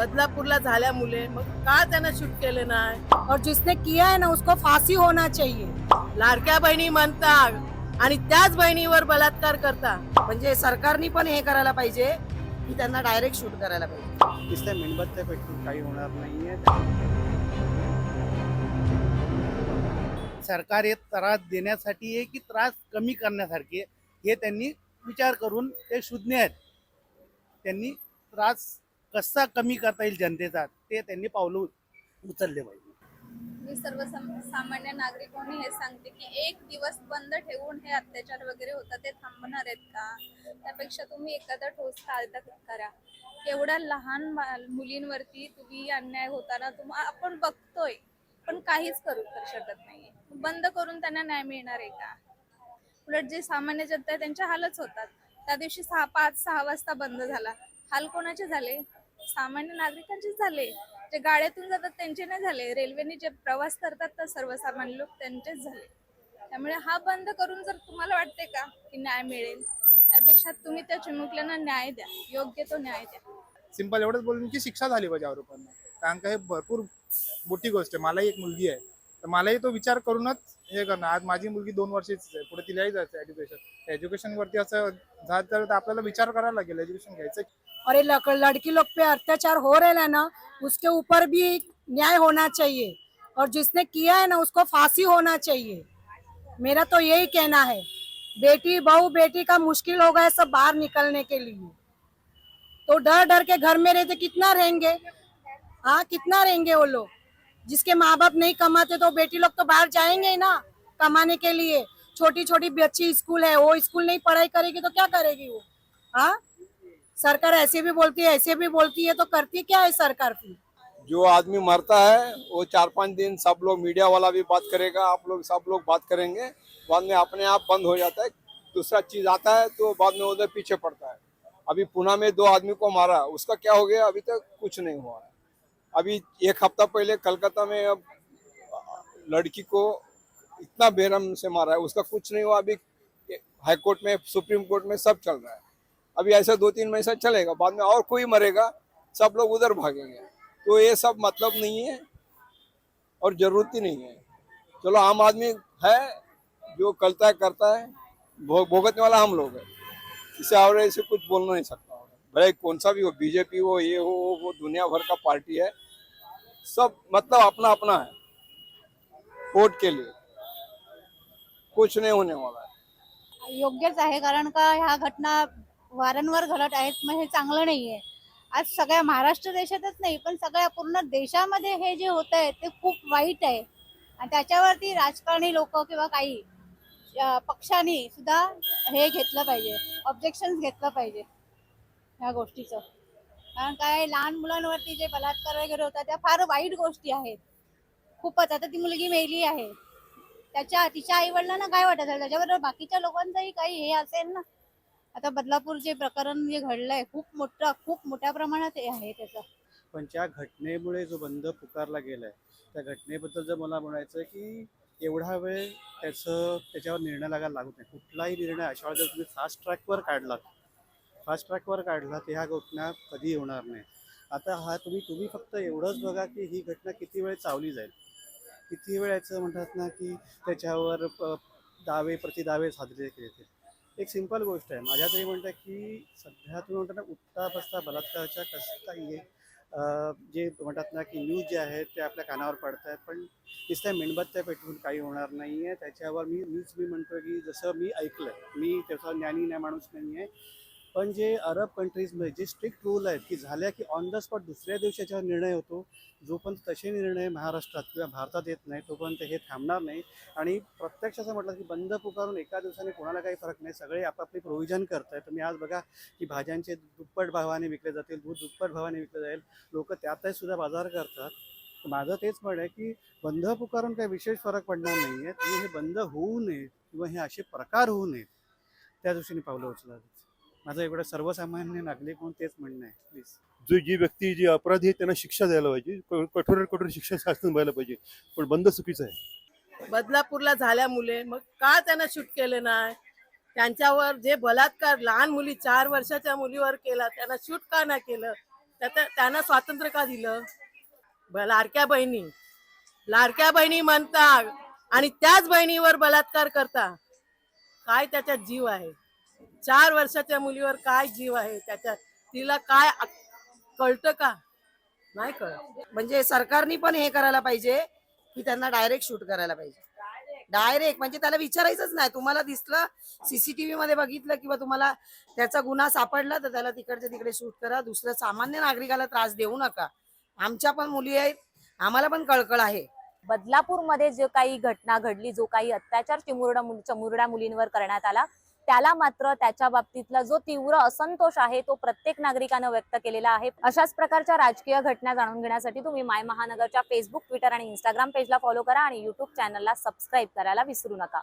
बदलापूरला झाल्या मुले मग का त्यांना शूट केलं नाही? और जिसने किया है ना उसको फांसी होना चाहिए. लाडक्या बहिणी म्हणतात आणि त्याच बहिणीवर बलात्कार करता. म्हणजे सरकारने पण हे करायला पाहिजे की त्यांना डायरेक्ट शूट करायला पाहिजे. तिसऱ्या मेणबत्त्या पेटून काही होणार नाहीये. सरकार हे त्रास देण्यासाठी आहे की त्रास कमी करण्यासारखी आहे? हे त्यांनी विचार करून ते शोधणे आहेत. त्यांनी त्रास कसा कमी करता येईल जनतेचा ते त्यांनी पावलं उचलले पाहिजे. मी सर्व सामान्य नागरिक म्हणून हे सांगते की एक दिवस बंद ठेवून हे अत्याचार वगैरे होतात ते थांबणार आहेत का? त्यापेक्षा तुम्ही एखादा ठोस कायदा करा. एवढ्या लहान मुलींवरती तुम्ही अन्याय होताना तुम्हाला आपण बघतोय पण काहीच करू शकत नाहीये. बंद करून त्यांना न्याय मिळणार आहे का? उलट जे सामान्य जनता आहे त्यांच्या हालच होतात. त्या दिवशी सहा पाच सहा वाजता बंद झाला. हाल कोणाचे झाले? सामान्य नागरिकांचेच झाले. जे गाड्यातून जातात त्यांचे नाही झाले. रेल्वेने जे प्रवास करतात तर सर्वसामान्य लोक त्यांचेच झाले. त्यामुळे हा बंद करून जर तुम्हाला वाटते का की न्याय मिळेल त्यापेक्षा तुम्ही त्या चिमुकल्यांना न्याय द्या. योग्य तो न्याय द्या. सिंपल एवढंच बोलून की शिक्षा झाली पाहिजे आरोपांना. कारण का हे भरपूर मोठी गोष्ट आहे. मलाही एक मुलगी आहे. तर मलाही तो विचार करूनच हे करणं आज माझी मुलगी दोन वर्षीच आहे. पुढे तिलाही जायचं एज्युकेशन एज्युकेशन वरती असं झालं तर आपल्याला विचार करायला लागेल एज्युकेशन घ्यायचं और लक- लड़की लोग पे अत्याचार हो रहे हैं ना, उसके ऊपर भी न्याय होना चाहिए। और जिसने किया है ना, उसको फांसी होना चाहिए। मेरा तो यही कहना है। बेटी, बहू, बेटी का मुश्किल हो गया सब बाहर निकलने के लिए। तो डर डर के घर में रहते कितना रहेंगे? हाँ कितना रहेंगे वो लोग? जिसके माँ बाप नहीं कमाते तो बेटी लोग तो बाहर जाएँगे ना, कमाने के लिए। छोटी छोटी बच्ची स्कूल है, वो स्कूल नहीं पढ़ाई करेगी तो क्या करेगी वो? हाँ? सरकार ऐसे भी बोलती है, ऐसे भी बोलती है तो करती क्या है सरकार फिर? जो आदमी मरता है, वो चार पाँच दिन सब लोग मीडिया वाला भी बात करेगा, आप लोग सब लोग बात करेंगे, बाद में अपने आप बंद हो जाता है, दूसरा चीज़ आता है तो बाद में उधर पीछे पड़ता है। अभी पुणे में दो आदमी को मारा, उसका क्या हो गया, अभी तक कुछ नहीं हुआ। है अभी एक हफ़्ता पहले कलकत्ता में अब लड़की को इतना बेरम से मारा है उसका कुछ नहीं हुआ अभी हाई कोर्ट में सुप्रीम कोर्ट में सब चल रहा है। अभी ऐसा दो तीन महीना चलेगा बाद में और कोई मरेगा सब लोग उधर भागेंगे। तो ये सब मतलब नहीं है और ज़रूरत ही नहीं है। चलो आम आदमी है जो करता है करता है भो, भोगतने वाला हम लोग है। इसे और ऐसे कुछ बोलना नहीं सकता भाई कौन सा भी हो बीजेपी हो ये हो वो दुनिया भर का पार्टी है। सब मतलब अपना अपना है वोट के लिए। कुछ नहीं होने वाला है। योग्यच आहे कारण का ह्या घटना वारंवार घडत आहेत मग हे चांगलं नाहीये. आज सगळ्या महाराष्ट्र देशातच नाही पण सगळ्या पूर्ण देशामध्ये हे जे होत आहे ते खूप वाईट आहे. आणि त्याच्यावरती राजकारणी लोक किंवा काही अं, पक्षांनी सुद्धा हे घेतलं पाहिजे ऑब्जेक्शन घेतलं पाहिजे ह्या गोष्टीचं. कारण काय लहान मुलांवरती जे बलात्कार वगैरे होतात त्या फार वाईट गोष्टी आहेत. खूपच आता ती मुलगी मेली आहे. त्याच्या तिच्या आई वडिलांना काय वाटत असेल? त्याच्याबरोबर बाकीच्या लोकांचंही काही हे असेल ना? आता बदलापूर जे प्रकरण जे घडलंय खूप मोठं खूप मोठ्या प्रमाणात हे आहे त्याचं. पण त्या घटनेमुळे जो बंद पुकारला गेलाय त्या घटनेबद्दल जर मला म्हणायचं की एवढा वेळ त्याचं त्याच्यावर निर्णय लागायला लागत नाही कुठलाही निर्णय अशा वेळेला तुम्ही फास्ट ट्रॅकवर काढलात फास्ट ट्रॅकवर काढला तर ह्या घटना कधी होणार नाही. आता हा तुम्ही तुम्ही फक्त एवढंच बघा की ही घटना किती वेळ चावली जाईल. किती वेळ याचं म्हणतात ना की त्याच्यावर प- दावे प्रतिदावे साजरे केले जातील. एक सिंपल गोष्ट आहे. माझ्या तरी म्हणतं की सध्या तुम्ही म्हणता ना उठता बसता बलात्काराच्या कसं काही आहे जे म्हणतात ना की न्यूज जे आहेत ते आपल्या कानावर पडत आहेत पण नुसत्या मेणबत्त्या पेटवून काही होणार नाही आहे त्याच्यावर मी मीच मी म्हणतो की जसं मी ऐकलं मी त्याचा ज्ञानी नाही माणूस नाही आहे पण जे अरब कंट्रीजमध्ये जे स्ट्रिक्ट रूल आहेत की झाल्या की ऑन द स्पॉट दुसऱ्या दिवशी याच्यावर निर्णय होतो जोपर्यंत तसे निर्णय महाराष्ट्रात किंवा भारतात येत नाही तोपर्यंत हे थांबणार नाही. आणि प्रत्यक्ष असं म्हटलं की बंद पुकारून एका दिवसाने कोणाला काही फरक नाही. सगळे आपापली प्रोव्हिजन करत आहेत तुम्ही आज बघा की भाज्यांचे दुप्पट भावाने विकले जातील दूध दुप्पट भावाने विकले जाईल. लोक त्यातही सुद्धा बाजार करतात. माझं तेच म्हण आहे की बंद पुकारून काही विशेष फरक पडणार नाही आहे तुम्ही हे बंद होऊ नये किंवा हे असे प्रकार होऊ नयेत. त्या दृष्टीने पावलं उचलत. माझं एवढं सर्वसामान्य नागरिक म्हणून तेच म्हणणं आहे प्लीज जो जी व्यक्ती जी अपराधी आहे त्यांना शिक्षा द्यायला पाहिजे. कठोर कठोर शिक्षा शासन व्हायला पाहिजे. पण बंद चुकीचं आहे. बदलापूरला झाल्या मुले मग का त्यांना शूट केलं नाही? त्यांच्यावर जे बलात्कार लहान मुली चार वर्षाच्या मुलीवर केला त्यांना शूट का नाही केलं? त्यात त्यांना स्वातंत्र्य का दिलं? लाडक्या बहिणी. लाडक्या बहिणी म्हणतात आणि त्याच बहिणीवर बलात्कार करता. काय त्याच्यात जीव आहे? चार वर्षाच्या मुलीवर काय जीव आहे त्याच्यात? तिला काय कळतं का? नाही कळत. म्हणजे सरकारने पण हे करायला पाहिजे की त्यांना डायरेक्ट शूट करायला पाहिजे. डायरेक्ट म्हणजे त्याला विचारायचंच नाही. तुम्हाला दिसलं सीसीटीव्ही मध्ये बघितलं किंवा तुम्हाला त्याचा गुन्हा सापडला तर त्याला तिकडच्या तिकडे शूट करा. दुसऱ्या सामान्य नागरिकाला त्रास देऊ नका. आमच्या पण मुली आहेत. आम्हाला पण कळकळ आहे. बदलापूरमध्ये जो काही घटना घडली जो काही अत्याचार चिमुरडा मुल- चमुरड्या मुलींवर करण्यात आला त्याला मात्र त्याच्या बाबतीतला जो तीव्र असंतोष आहे तो प्रत्येक नागरिकानं व्यक्त केलेला आहे. अशाच प्रकारच्या राजकीय घटना जाणून घेण्यासाठी तुम्ही माय महानगरच्या फेसबुक ट्विटर आणि इंस्टाग्राम पेजला फॉलो करा आणि युट्यूब चॅनलला सबस्क्राईब करायला विसरू नका.